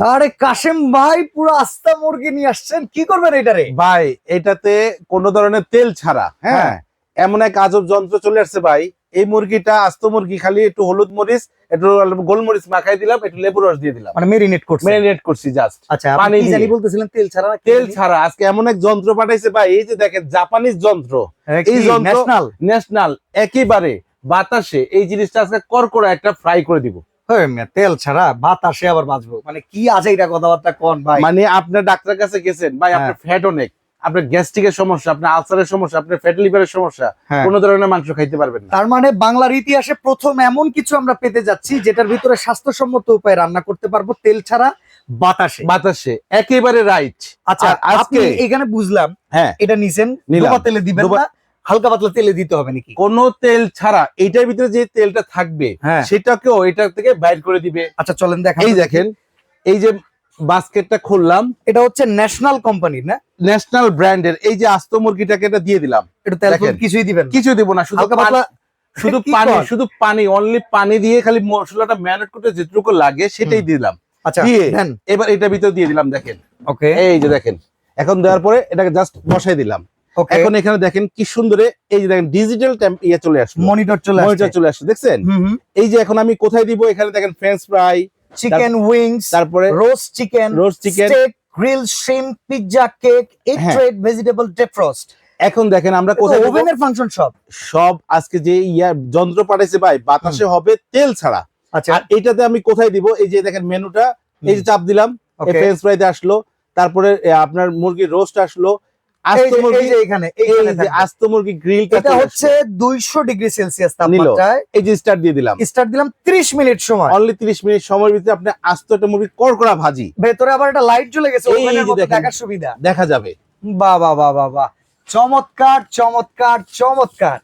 আরে কাশেম ভাই পুরো আস্তা মুরগি নিয়ে আসছেন। কি করবেন এটারে ভাই এটাতে কোন ধরনের তেল ছাড়া হ্যাঁ? হ্যাঁ। এমন এক আজব যন্ত্র চলে আসছে ভাই। এই মুরগিটা আস্ত মুরগি খালি একটু হলুদ মরিচ একটু গোলমরিচ মাখাই দিলাম একটু লেবু রস দিয়ে দিলাম। মানে মেরিনেট করছে ম্যারিনেট করছি জাস্ট আচ্ছা আপনি পানি জানি। বলতেছিলেন তেল ছাড়া না তেল ছাড়া আজকে এমন এক যন্ত্র পাঠাইছে ভাই এই যে দেখেন জাপানিজ যন্ত্র। এই এই যন্ত্র- ন্যাশনাল ন্যাশনাল একেবারে বাতাসে এই জিনিসটা আজকে করকরা একটা ফ্রাই করে দিব। তেল ছাড়া বাতাসে আবার বাঁচবো। মানে কি আছে এটা কথাবার্তা কোন ভাই? মানে আপনার ডাক্তার কাছে গেছেন ভাই আপনার ফ্যাট অনেক। আপনার গ্যাস্ট্রিকের সমস্যা আপনার আলসারের সমস্যা আপনার ফ্যাট লিভারের সমস্যা হ্যাঁ। কোন ধরনের মাংস খাইতে পারবেন না। তার মানে বাংলার ইতিহাসে প্রথম এমন কিছু আমরা পেতে যাচ্ছি যেটার ভিতরে স্বাস্থ্যসম্মত উপায়ে রান্না করতে পারব তেল ছাড়া বাতাসে। বাতাসে একেবারে রাইট আচ্ছা আজকে এখানে বুঝলাম হ্যাঁ। এটা নিছেন। তেলে দিবেন না হালকা পাতলা তেলে দিতে হবে নাকি? কোন তেল ছাড়া এইটার ভিতরে যে তেলটা থাকবে হ্যাঁ। সেটাকেও এটা থেকে বাইর করে দিবে। আচ্ছা চলেন দেখেন। এই দেখেন এই যে বাস্কেটটা খুললাম এটা হচ্ছে ন্যাশনাল কোম্পানির না? ন্যাশনাল ব্র্যান্ডের এই যে আস্ত মুরগিটাকে এটা দিয়ে দিলাম। এটা তেল। কিছুই দিবেন। কিছু দিব না শুধু হালকা পাতলা শুধু পানি শুধু পানি অনলি পানি দিয়ে খালি মশলাটা ম্যারিনেট করতে যেটুকু লাগে সেটাই দিলাম। আচ্ছা দিয়ে এবার এটা ভিতরে দিয়ে দিলাম দেখেন। ওকে। এই যে দেখেন এখন দেওয়ার পরে এটাকে জাস্ট বসাই দিলাম। এখন এখানে দেখেন কি সুন্দরে এই যে দেখেন ডিজিটাল ইয়ে চলে আসলো। মনিটর চলে মনিটর চলে আসছে দেখছেন? এই যে এখন আমি কোথায় দিব? এখানে দেখেন ফ্রেঞ্চ ফ্রাই চিকেন উইংস তারপরে roast chicken chicken। Steak grill shrimp pizza cake egg. Trade vegetable defrost এখন দেখেন আমরা কোথায় ওভেনের ফাংশন সব। সব আজকে যে ইয়া যন্ত্র পাঠাইছে ভাই বাতাসে হবে তেল ছাড়া। আচ্ছা। আর এটাতে আমি কোথায় দিব? এই যে দেখেন মেনুটা এই যে চাপ দিলাম ফ্রেঞ্চ ফ্রাইতে আসলো তারপরে আপনার মুরগির রোস্ট আসলো আস্ত মুরগি এটা হচ্ছে দুইশো ডিগ্রি সেলসিয়াস নিল। তাপমাত্রায়। এই যে স্টার্ট দিয়ে দিলাম। স্টার্ট দিলাম 30 মিনিট সময়। অনলি 30 মিনিট সময়ের ভিতরে আপনি আস্ত একটা মুরগি ভাজি। ভেতরে আবার একটা লাইট জ্বলে গেছে। দেখার সুবিধা। দেখা যাবে। বাহ বাহ বাহ বাহ বাহ। চমৎকার চমৎকার চমৎকার।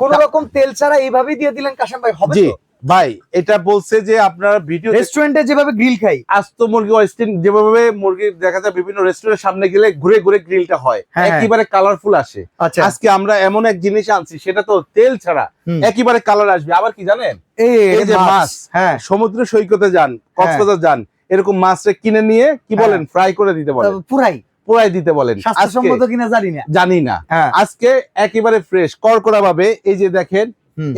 কোন রকম তেল ছাড়া এইভাবেই দিয়ে দিলেন কাশেম ভাই হবে ভাই এটা বলছে যে আপনারা ভিডিও রেস্টুরেন্টে যেভাবে গ্রিল খাই। আস্ত মুরগি ওয়েস্টিন যেভাবে মুরগি দেখা যায় বিভিন্ন রেস্টুরেন্টের সামনে গেলে ঘুরে ঘুরে গ্রিলটা হয়। হ্যাঁ, হ্যাঁ। একেবারে কালারফুল আসে। আচ্ছা। আজকে আমরা এমন এক জিনিস আনছি সেটা তো তেল ছাড়া। একেবারে কালার আসবে। আবার কি জানেন? এই যে মাছ হ্যাঁ। সমুদ্র সৈকতে যান কক্সবাজার যান এরকম মাছটা কিনে নিয়ে কি হ্যাঁ। বলেন ফ্রাই করে দিতে বলেন। পুরাই। পুরাই দিতে বলেন। স্বাস্থ্যসম্মত কিনা জানি না। জানি না। হ্যাঁ। আজকে একেবারে ফ্রেশ করকরা ভাবে এই যে দেখেন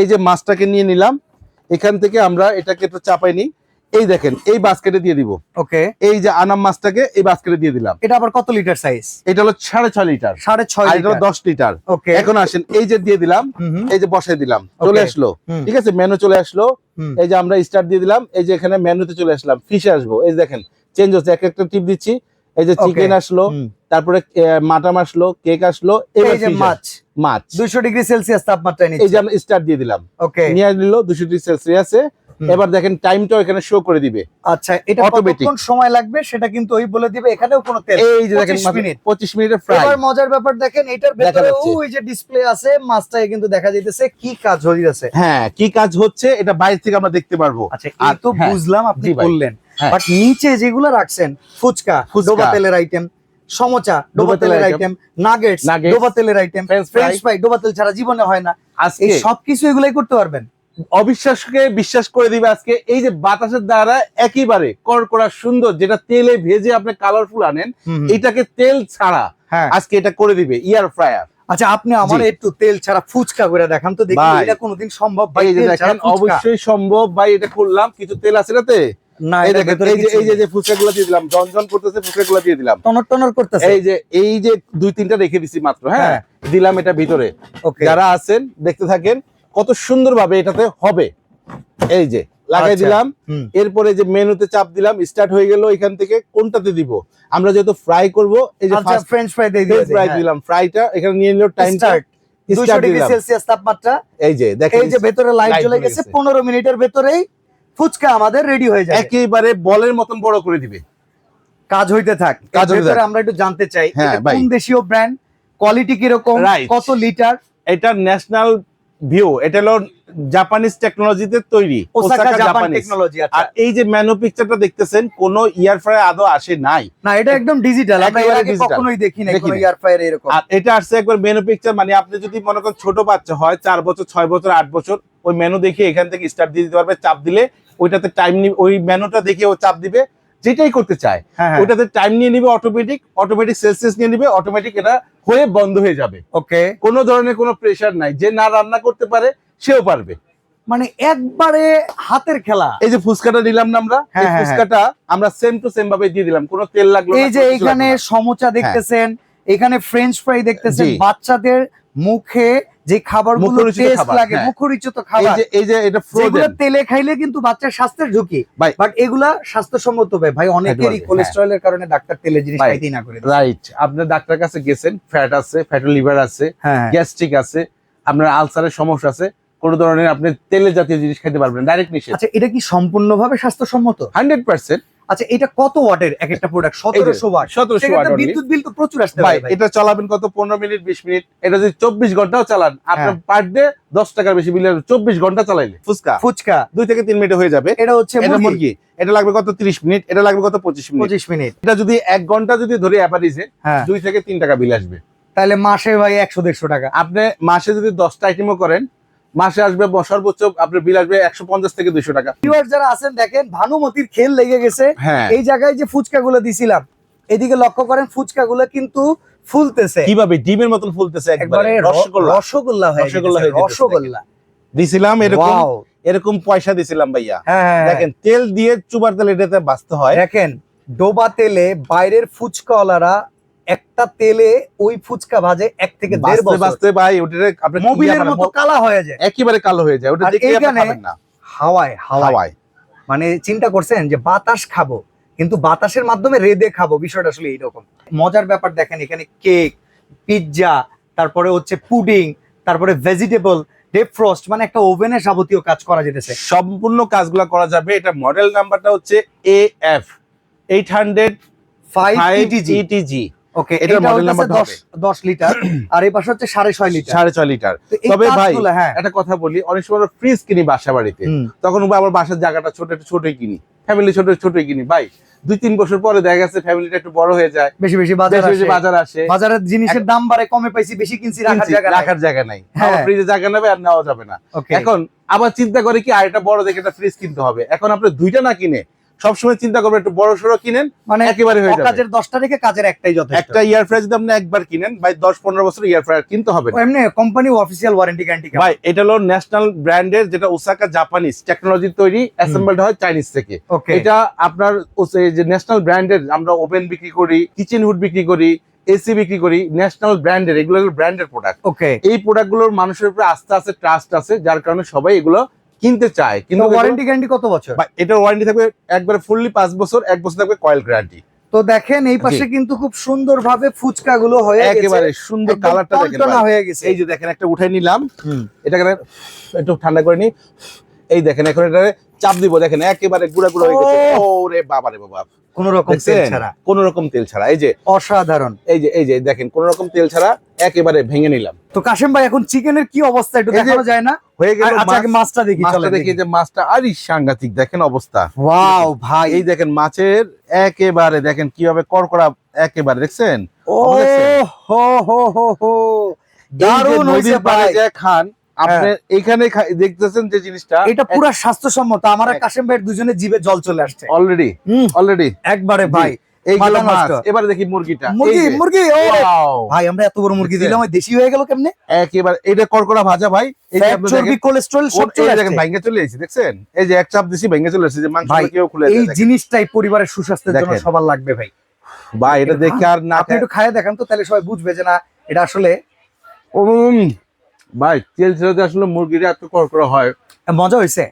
এই যে মাছটাকে নিয়ে নিলাম। এখান থেকে আমরা এটাকে একটু চাপাই নিই। এই দেখেন এই বাস্কেটে দিয়ে দিব। ওকে। এই যে আনাম মাছটাকে এই বাস্কেটে দিয়ে দিলাম। এটা আবার কত লিটার সাইজ এটা হলো সাড়ে ছয় লিটার। সাড়ে ছয় এটা দশ লিটার। ওকে। এখন আসেন এই যে দিয়ে দিলাম এই যে বসাই দিলাম চলে আসলো। ঠিক আছে মেনু চলে আসলো। এই যে আমরা স্টার্ট দিয়ে দিলাম এই যে এখানে মেনুতে চলে আসলাম ফিশে আসব। এই যে দেখেন চেঞ্জ হচ্ছে। এক একটা টিপ দিচ্ছি। এই যে চিকেন আসলো তারপরে মাটাম আসলো কেক আসলো এই যে মাছ মাছ। দুইশো ডিগ্রি সেলসিয়াস তাপমাত্রায় এই যে আমরা স্টার্ট দিয়ে দিলাম। ওকে নিয়ে নিল দুশো ডিগ্রি সেলসিয়াসে এবার দেখেন টাইমটাও এখানে শো করে দিবে। আচ্ছা এটা. কতক্ষণ সময় লাগবে সেটা কিন্তু ওই বলে দিবে। এখানেও কোনো তেল এই যে দেখেন 25 মিনিট। পঁচিশ মিনিটের ফ্রাই এবার মজার ব্যাপার দেখেন এটার ভিতরে ওই যে ডিসপ্লে আছে মাছটাকে কিন্তু দেখা যাইতেছে কি কাজ হইতেছে। হ্যাঁ কি কাজ হচ্ছে এটা বাইরে থেকে আমরা দেখতে পারব। আচ্ছা এই তো হ্যাঁ, বুঝলাম আপনি বললেন। বাট নিচে যেগুলো রাখছেন ফুচকা। ডোবা তেলের আইটেম সমোচা ডোবা তেলের আইটেম নাগেটস ডোবা তেলের আইটেম ফ্রেঞ্চ ফ্রাই ডোবা তেল ছাড়া জীবনে হয় না। এই আজকে সবকিছু এগুলাই করতে পারবেন। অবিশ্বাসকে বিশ্বাস করে দিবে আজকে। এই যে বাতাসের দ্বারা একেবারে করকরা সুন্দর যেটা তেলে ভেজে আপনি কালারফুল আনেন এটাকে তেল ছাড়া হ্যাঁ। আজকে এটা করে দিবে ইয়ার ফ্রায়ার আচ্ছা আপনি আমার একটু তেল ছাড়া ফুচকা করে দেখান তো দেখি এটা কোনোদিন সম্ভব? ভাই অবশ্যই সম্ভব। ভাই এটা করলাম। কিছু তেল আছে এটাতে? না এই দেখেন এই যে এই যে যে ফুচকাগুলো দিয়ে দিলাম জনজন করতেছে ফুচকাগুলো দিয়ে দিলাম। টনর টনর করতেছে। এই যে এই যে দুই তিনটা রেখে দিছি মাত্র হ্যাঁ? হ্যাঁ। দিলাম এটা ভিতরে। যারা আছেন দেখতে থাকেন কত সুন্দর ভাবে এটাতে হবে। এই যে লাগাই আচ্ছা। দিলাম। এরপরে যে মেনুতে চাপ দিলাম স্টার্ট হয়ে গেল এখান থেকে কোনটাতে দিব? আমরা যেহেতু ফ্রাই করব এই যে ফার্স্ট ফ্রেঞ্চ ফ্রাই দিয়ে ফ্রাই দিলাম ফ্রাইটা এখানে নিয়ে নিল স্টার্ট 200 ডিগ্রি সেলসিয়াস তাপমাত্রা। এই যে দেখেন এই যে ভেতরে লাইট জ্বলে গেছে। 15 মিনিটের ভেতরেই ফুচকা আমাদের রেডি হয়ে যায় একেবারে বলের মতন বড় করে দিবে। কাজ হইতে থাক। কাজ হইতে। আমরা একটু জানতে চাই হ্যাঁ, কোন দেশীয় ব্র্যান্ড কোয়ালিটি কীরকম. কত লিটার এটা ন্যাশনাল ভিউ এটা হলো জাপানিজ টেকনোলজিতে তৈরি ওসাকা ওসাকা জাপান টেকনোলজি আর আচ্ছা। এই যে ম্যানু পিকচারটা দেখতেছেন কোন ইয়ার ফ্রাই আদৌ আসে নাই। না এটা একদম ডিজিটাল আমরা। কখনোই দেখি ইয়ার এরকম। আর এটা আসছে একবার মেনু পিকচার মানে আপনি যদি মনে করেন ছোট বাচ্চা হয় চার বছর ছয় বছর আট বছর ওই মেনু দেখে এখান থেকে স্টার্ট দিয়ে দিতে পারবে চাপ দিলে ওইটাতে টাইম ওই মেনুটা দেখে ও চাপ দিবে যেটাই করতে চায় হ্যাঁ ওটাতে টাইম নিয়ে নিবে অটোমেটিক অটোমেটিক সেলসিয়াস নিয়ে নিবে অটোমেটিক এটা হয়ে বন্ধ হয়ে যাবে। ওকে কোনো ধরনের কোনো প্রেশার নাই যে না রান্না করতে পারে সেও পারবে। মানে একবারে হাতের খেলা। এই যে ফুচকাটা নিলাম না আমরা হ্যাঁ, এই হ্যাঁ, ফুচকাটা আমরা সেম টু সেম ভাবে দিয়ে দিলাম কোনো তেল লাগল এই যে এইখানে সমোচা দেখতেছেন এখানে ফ্রেঞ্চ ফ্রাই দেখতেছেন বাচ্চাদের মুখে যে খাবারগুলো টেস্ট খাবার, লাগে হ্যাঁ। মুখরিচিত খাবার। এই যে এটা ফ্রোজেন তেলে খাইলে কিন্তু বাচ্চার স্বাস্থ্যের ঝুঁকি। ভাই। বাট এগুলা স্বাস্থ্যসম্মত ভাই। ভাই অনেকেরই কোলেস্টেরলের কারণে ডাক্তার তেলে জিনিস খাইতেই না করে রাইট আপনি ডাক্তার কাছে গেছেন ফ্যাট আছে ফ্যাট লিভার আছে হ্যাঁ। গ্যাস্ট্রিক আছে আপনার আলসারের সমস্যা আছে কোন ধরনের আপনি তেলের জাতীয় জিনিস খেতে পারবেন ডাইরেক্ট নিষেধ। আচ্ছা এটা কি সম্পূর্ণভাবে স্বাস্থ্যসম্মত? Hundred percent. আচ্ছা এটা কত ওয়াটের এক একটা প্রোডাক্ট সতেরোশো ওয়াট। সতেরোশো সেক্ষেত্রে বিদ্যুৎ বিল তো প্রচুর আসতে ভাই এটা চালাবেন কত? পনেরো মিনিট বিশ মিনিট। এটা যদি চব্বিশ ঘন্টাও চালান আপনার। পার ডে দশ টাকার বেশি বিল চব্বিশ ঘণ্টা চালাইলে। ফুচকা। ফুচকা দুই থেকে তিন মিনিটে হয়ে যাবে। এটা হচ্ছে মুরগি। এটা লাগবে কত? তিরিশ মিনিট। এটা লাগবে কত? পঁচিশ মিনিট। পঁচিশ মিনিট। এটা যদি এক ঘণ্টা যদি ধরে অ্যাপারিজে হ্যাঁ। দুই থেকে তিন টাকা বিল আসবে। তাহলে মাসে ভাই একশো দেড়শো টাকা। আপনি মাসে যদি দশটা আইটেমও করেন মাসে আসবে সর্বোচ্চ আপনার বিল আসবে একশো পঞ্চাশ থেকে দুইশো টাকা। যারা আছেন দেখেন ভানুমতির খেল লেগে গেছে। হ্যাঁ। এই জায়গায় যে ফুচকা গুলো দিছিলাম এদিকে লক্ষ্য করেন ফুচকা গুলো কিন্তু ফুলতেছে। কীভাবে? ডিমের মতন ফুলতেছে একবারে। রসগোল্লা। রসগোল্লা হয়ে রসগোল্লা রসগোল্লা। দিছিলাম এরকম এরকম পয়সা দিছিলাম ভাইয়া। হ্যাঁ, হ্যাঁ। দেখেন তেল দিয়ে চুবার তেল এটাতে বাঁচতে হয়। দেখেন ডোবা তেলে বাইরের ফুচকাওয়ালারা একটা তেলে ওই ফুচকা ভাজে এক থেকে দেড় বছর। বাঁচতে ভাই ওটা আপনি মোবিলের মতো কালা হয়ে যায়। একেবারে কালো হয়ে যায় ওটা দেখে আপনি খাবেন না। হাওয়ায় হাওয়ায়। মানে চিন্তা করছেন যে বাতাস খাব কিন্তু বাতাসের মাধ্যমে রেদে খাব বিষয়টা আসলে এইরকম। মজার ব্যাপার দেখেন এখানে কেক পিৎজা তারপরে হচ্ছে পুডিং তারপরে ভেজিটেবল ডেপ ফ্রস্ট মানে একটা ওভেনের যাবতীয় কাজ করা যেতেছে। সম্পূর্ণ কাজগুলো করা যাবে এটা মডেল নাম্বারটা হচ্ছে A F eight hundred five ETG okay এটা মডেল নাম্বার দশ লিটার। আর এই পাশে হচ্ছে সাড়ে ছয় লিটার। সাড়ে ছয় লিটার। তবে ভাই, হ্যাঁ। একটা কথা বলি অনেক সময় ফ্রিজ কিনি বাসা বাড়িতে তখন আবার বাসার জায়গাটা ছোট একটু ছোটই কিনি। ফ্যামিলি ছোট ছোটই কিনি। ভাই দুই তিন বছর পরে দেখা গেছে ফ্যামিলিটা একটু বড় হয়ে যায়। বেশি বেশি বাজার আসে। বাজার আসে। বাজারের জিনিসের দাম বাড়ে কমে পাইছি বেশি কিনছি রাখার জায়গা রাখার জায়গা নাই। হ্যাঁ। ফ্রিজে জায়গা নেবে আর নেওয়া যাবে না। এখন আবার চিন্তা করে কি আর একটা বড় দেখে একটা ফ্রিজ কিনতে হবে। এখন আপনি দুইটা না কিনে সবসময় চিন্তা করবেন একটু বড় সড়ো কিনেন মানে একেবারে হয়ে যাবে। কাজের দশটা রেখে কাজের একটাই যথেষ্ট। একটা ইয়ার ফ্রাই যদি আপনি একবার কিনেন ভাই দশ পনেরো বছর ইয়ার ফ্রাই কিনতে হবে। এমনি কোম্পানি অফিসিয়াল ওয়ারেন্টি গ্যারান্টি ভাই এটা হলো ন্যাশনাল ব্র্যান্ডের যেটা ওসাকা জাপানিজ টেকনোলজি তৈরি অ্যাসেম্বলড হয় চাইনিজ থেকে। এটা আপনার যে ন্যাশনাল ব্র্যান্ডের আমরা ওভেন বিক্রি করি কিচেন হুড বিক্রি করি এসি বিক্রি করি ন্যাশনাল ব্র্যান্ডের এগুলো ব্র্যান্ডের প্রোডাক্ট ওকে এই প্রোডাক্টগুলোর মানুষের উপরে আস্থা আছে ট্রাস্ট আছে যার কারণে সবাই এগুলো কিনতে চায় কিন্তু ওয়ারেন্টি গ্যারান্টি কত বছর? ভাই, এটার ওয়ারেন্টি থাকবে একবারে ফুললি পাঁচ বছর এক বছর থাকবে কয়েল গ্যারান্টি তো দেখেন এই পাশে কিন্তু খুব সুন্দর ভাবে ফুচকা গুলো হয়ে গেছে। একেবারে সুন্দর কালারটা দেখেন হয়ে গেছে। এই যে দেখেন একটা উঠাই নিলাম। এটা এটাকে একটু ঠান্ডা করে নি এই দেখেন এখন এটা চাপ দিব। দেখেন একেবারে গুড়া গুড়া হয়ে গেছে! ওরে বাবা রে বাবা। কোন রকম তেল ছাড়া। কোন রকম তেল ছাড়া। এই যে অসাধারণ। এই যে এই যে দেখেন কোন রকম তেল ছাড়া একেবারে ভেঙে নিলাম। তো কাশেম ভাই এখন চিকেনের কি অবস্থা? একটু দেখানো যায় না? হয়ে গেল আচ্ছা মাছটা দেখি চলেন দেখি যে মাছটা। আরই সাংঘাতিক দেখেন অবস্থা। ওয়াও ভাই। এই দেখেন মাছের একেবারে দেখেন কীভাবে করকড়া একেবারে দেখছেন? ও হো হো হো হো। এই যে দারুণ হয়েছে ভাই। যে খান আপনি এইখানে দেখতেছেন যে জিনিসটা এটা পুরো স্বাস্থ্যসম্মত। আমার কাশেম ভাইয়ের দুজনে জিভে জল চলে আসছে। অলরেডি অলরেডি একবারে ভাই। এবারে দেখি মুরগিটা। মুরগি মুরগি ভাই আমরা এত বড় মুরগি দিলাম দেশি হয়ে গেল কেমনে? একেবারে এটা করকড়া ভাজা ভাই আপনি কোলেস্টেরল সব চলে দেখেন আসছে। চলে এসেছে দেখছেন? এই যে এক চাপ দিছি চলে এসেছে যে মাংস ভাই, কেউ খুলে এই জিনিসটাই পরিবারের সুস্বাস্থ্যের জন্য সবার লাগবে ভাই। ভাই এটা দেখে আর না আপনি একটু খায় দেখান তো তাহলে সবাই বুঝবে যে না এটা আসলে ভাই তেল ছেড়ে আসলে মুরগিটা এত করকড়া হয়। মজা হয়েছে?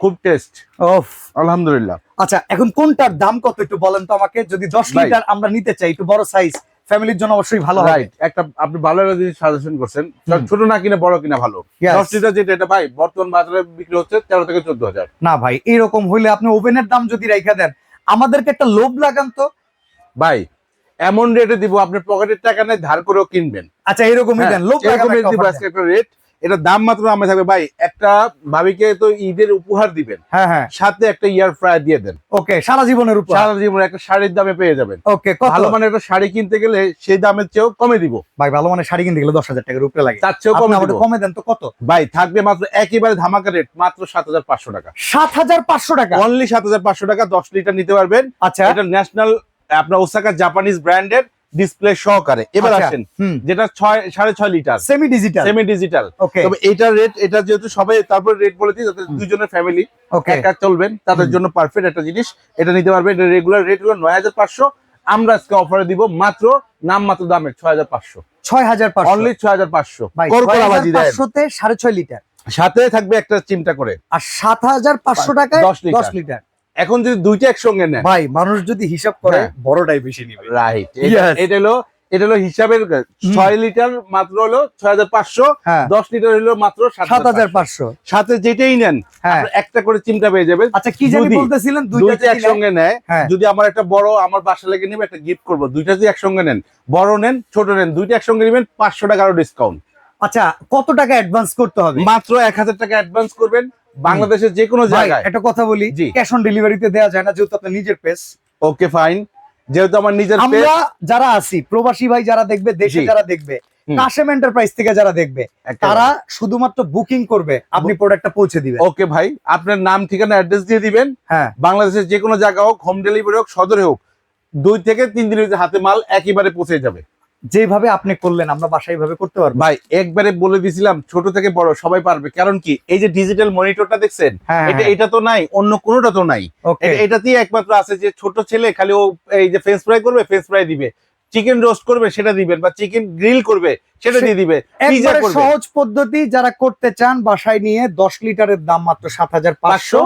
খুব টেস্ট ওফ আলহামদুলিল্লাহ। আচ্ছা এখন কোনটার দাম কত একটু বলেন তো আমাকে? যদি দশ ভাই। লিটার আমরা নিতে চাই একটু বড় সাইজ ফ্যামিলির জন্য অবশ্যই ভালো হয় একটা আপনি ভালো একটা জিনিস সাজেশন করছেন। ছোট না কিনে বড় কিনা ভালো। Yes. দশ লিটার যেটা এটা ভাই বর্তমান বাজারে বিক্রি হচ্ছে তেরো থেকে চোদ্দ হাজার। না ভাই এরকম হইলে আপনি ওভেনের দাম যদি রেখে দেন আমাদেরকে একটা লোভ লাগান তো। ভাই এমন রেটে দিব আপনি পকেটের টাকা নেই ধার করেও কিনবেন। আচ্ছা এরকমই হ্যাঁ, দেন এরকমই দিব আজকে একটা রেট এটা দাম মাত্র নামে থাকবে ভাই একটা ভাবিকে তো ঈদের উপহার দিবেন হ্যাঁ হ্যাঁ। সাথে একটা ইয়ার ফ্রায়ার দিয়ে দেন। ওকে সারা জীবনের উপর সারা জীবন একটা শাড়ির দামে পেয়ে যাবেন। ওকে ভালো মানের একটা শাড়ি কিনতে গেলে সেই দামের চেয়েও কমে দিব। ভাই ভালো মানে শাড়ি কিনতে গেলে দশ হাজার টাকার উপরে লাগে। তার চেয়েও কমে দিব। কমে দেন তো কত? ভাই থাকবে মাত্র একেবারে ধামাকা রেট মাত্র সাত হাজার পাঁচশো টাকা। সাত হাজার পাঁচশো টাকা? অনলি সাত হাজার পাঁচশো টাকা দশ লিটার নিতে পারবেন। আচ্ছা। এটা ন্যাশনাল আপনার ওসাকা জাপানিজ ব্র্যান্ডের ডিসপ্লে সহকারে। এবার আচ্ছা, আসেন যেটা ছয় সাড়ে ছয় litre. Semi digital semi digital তবে এটার রেট এটা যেহেতু সবাই তারপর রেট বলে দিই যাতে দুজনের ফ্যামিলি একা চলবেন তাদের জন্য পারফেক্ট একটা জিনিস। এটা নিতে পারবেন এটা রেগুলার রেট হলো নয় হাজার পাঁচশো। আমরা আজকে অফারে দিব মাত্র নাম মাত্র দামে ছয় হাজার পাঁচশো। ছয় হাজার পাঁচশো। অনলি ছয় হাজার পাঁচশো সাড়ে ছয় লিটার। সাথে থাকবে একটা চিমটা করে। আর সাত হাজার পাঁচশো টাকায় দশ লিটার। এখন যদি দুইটা একসঙ্গে নেয় ভাই মানুষ যদি হিসাব করে হ্যাঁ। বড়টাই বেশি নিবে। রাইট এটা হলো এটা হলো হিসাবের ছয় লিটার মাত্র হলো ছয় হাজার পাঁচশো হ্যাঁ। দশ লিটার হলো মাত্র সাত হাজার পাঁচশো। সাথে যেটাই নেন হ্যাঁ। একটা করে চিন্তা পেয়ে যাবেন। আচ্ছা কি জানি যদি বলতেছিলেন দুইটা একসঙ্গে নেয়। যদি আমার একটা বড় আমার বাসা লেগে নেবে একটা গিফট করব দুইটা যদি একসঙ্গে নেন বড় নেন ছোট নেন দুইটা একসঙ্গে নেবেন পাঁচশো টাকা আরও ডিসকাউন্ট আচ্ছা কত টাকা অ্যাডভান্স করতে হবে? মাত্র এক হাজার টাকা অ্যাডভান্স করবেন বাংলাদেশের যে কোনো জায়গায়। একটা কথা বলি ক্যাশ অন ডেলিভারিতে দেওয়া যায় না যেহেতু আপনার নিজের পেজ ওকে ফাইন যেহেতু আমার নিজের আমরা যারা আছি প্রবাসী ভাই যারা দেখবে দেশে। যারা দেখবে কাশেম এন্টারপ্রাইজ থেকে যারা দেখবে তারা শুধুমাত্র বুকিং করবে আপনি প্রোডাক্টটা পৌঁছে দিবেন। ওকে ভাই আপনার নাম ঠিকানা অ্যাড্রেস দিয়ে দিবেন। হ্যাঁ। বাংলাদেশের যে কোনো জায়গা হোক হোম ডেলিভারি হোক সদরে হোক দুই থেকে তিন দিনের হাতে মাল একেবারে পৌঁছে যাবে। যেভাবে আপনি করলেন আমরা বাসায় ভাবে করতে পারব। ভাই একবারে বলে দিছিলাম ছোট থেকে বড় সবাই পারবে। কারণ কি এই যে ডিজিটাল মনিটরটা দেখছেন হ্যাঁ এটা এটা তো নাই অন্য কোনোটা তো নাই। এটা- এটাতেই একমাত্র আছে যে ছোট ছেলে খালি ও এই যে ফ্রেঞ্চ ফ্রাই করবে ফ্রেঞ্চ ফ্রাই দিবে। চিকেন রোস্ট করবে সেটা দিবেন বা চিকেন গ্রিল করবে সেটা দিয়ে দিবে একবারে সহজ পদ্ধতি যারা করতে চান বাসায় নিয়ে দশ লিটারের দাম মাত্র সাত হাজার পাঁচশো।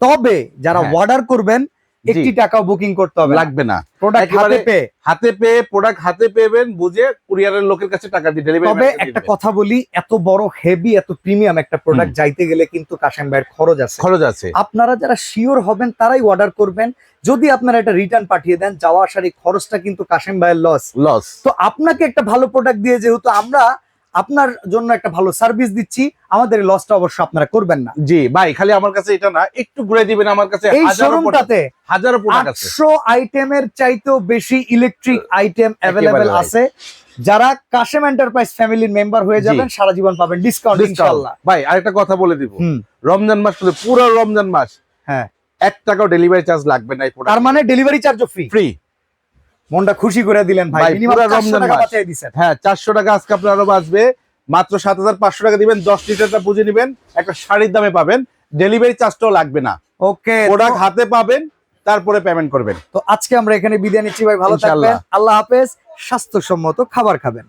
তবে যারা হ্যাঁ। অর্ডার করবেন একটি টাকাও বুকিং করতে হবে লাগবে না। প্রোডাক্ট হাতে পেয়ে। হাতে পেয়ে প্রোডাক্ট হাতে পেবেন বুঝে কুরিয়ারের লোকের কাছে টাকা দিয়ে তবে একটা কথা বলি এত বড় হেভি এত প্রিমিয়াম একটা প্রোডাক্ট যাইতে গেলে কিন্তু কাশেম ভাইয়ের খরচ আছে। খরচ আছে। আপনারা যারা শিওর হবেন তারাই অর্ডার করবেন। যদি আপনারা এটা রিটার্ন পাঠিয়ে দেন যাওয়া আসার এই খরচটা কিন্তু কাশেম ভাইয়ের লস লস তো আপনাকে একটা ভালো প্রোডাক্ট দিয়ে যেহেতু আমরা আপনার জন্য একটা ভালো সার্ভিস দিচ্ছি। আমাদের লসটা অবশ্য আপনারা করবেন না। জি ভাই খালি আমার কাছে এটা না একটু ঘুরে দিবেন আমার কাছে এই শোরুমটাতে হাজারো আটশো আইটেমের চাইতেও বেশি ইলেকট্রিক আইটেম অ্যাভেলেবেল আছে। যারা কাশেম এন্টারপ্রাইজ ফ্যামিলির মেম্বার হয়ে যাবেন সারা জীবন পাবেন ডিসকাউন্ট। ইনশাআল্লাহ। ভাই আরেকটা কথা বলে দিব। হুম। রমজান মাস পুরো রমজান মাস হ্যাঁ। এক টাকাও ডেলিভারি চার্জ লাগবে না এই তার মানে ডেলিভারি চার্জও ফ্রি ফ্রি মনটা খুশি করে দিলেন ভাই। ভাই, মিনিমাম পুরো 400 রমজান টাকা মাস। বাঁচিয়ে দিছেন হ্যাঁ চারশো টাকা আজকে আপনার আরও বাঁচবে। মাত্র সাত হাজার পাঁচশো টাকা দিবেন দশ লিটারটা বুঝে নিবেন একটা শাড়ির দামে পাবেন। ডেলিভারি চার্জটাও লাগবে না। ওকে প্রোডাক্ট হাতে পাবেন তারপরে পেমেন্ট করবেন। তো আজকে আমরা এখানে বিদায় নিচ্ছি ভাই ভালো থাকবেন। আল্লাহ হাফেজ স্বাস্থ্যসম্মত খাবার খাবেন।